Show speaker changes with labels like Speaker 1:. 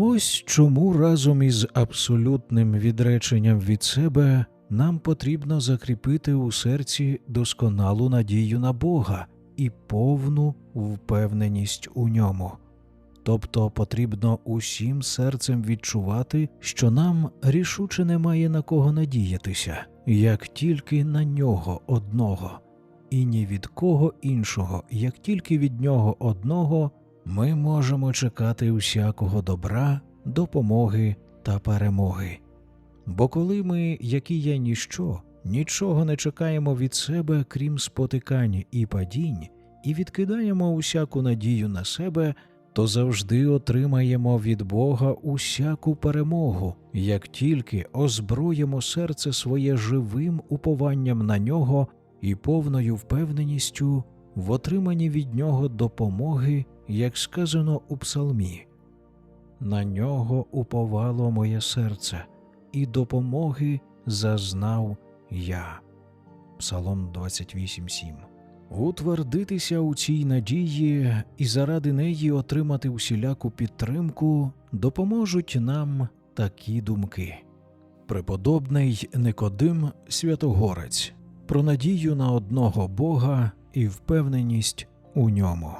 Speaker 1: Ось чому разом із абсолютним відреченням від себе нам потрібно закріпити у серці досконалу надію на Бога і повну впевненість у ньому. Тобто потрібно усім серцем відчувати, що нам рішуче немає на кого надіятися, як тільки на нього одного, і ні від кого іншого, як тільки від нього одного, ми можемо чекати усякого добра, допомоги та перемоги. Бо коли ми, які є ніщо, нічого не чекаємо від себе, крім спотикань і падінь, і відкидаємо усяку надію на себе, то завжди отримаємо від Бога усяку перемогу, як тільки озброїмо серце своє живим упованням на нього і повною впевненістю в отриманні від нього допомоги, як сказано у псалмі. На нього уповало моє серце, і допомоги зазнав я. Псалом 28.7 Утвердитися у цій надії і заради неї отримати усіляку підтримку допоможуть нам такі думки. Преподобний Никодим Святогорець про надію на одного Бога і впевненість у ньому.